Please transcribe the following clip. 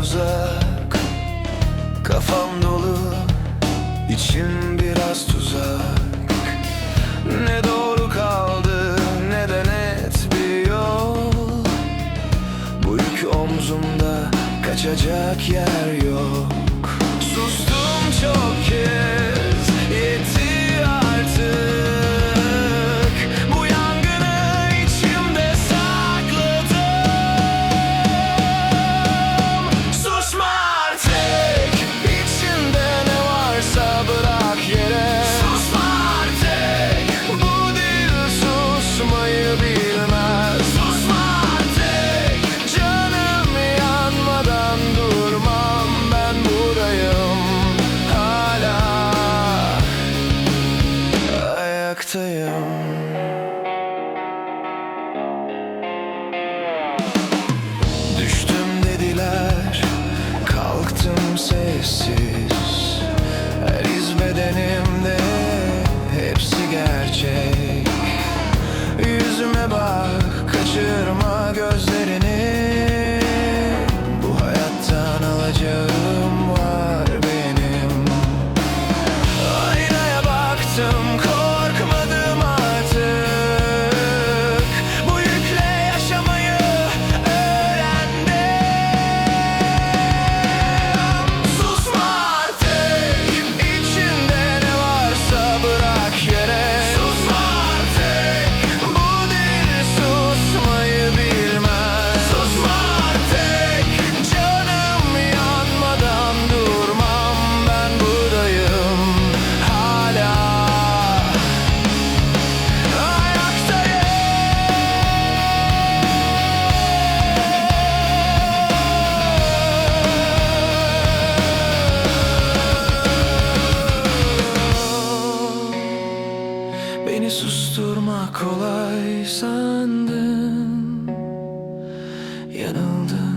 uzak Kafam dolu içim biraz tuzak. Ne doğru kaldı ne de net bir yol. Bu yük omzumda kaçacak yer back to you. Susturma kolay sandın. Yanıldın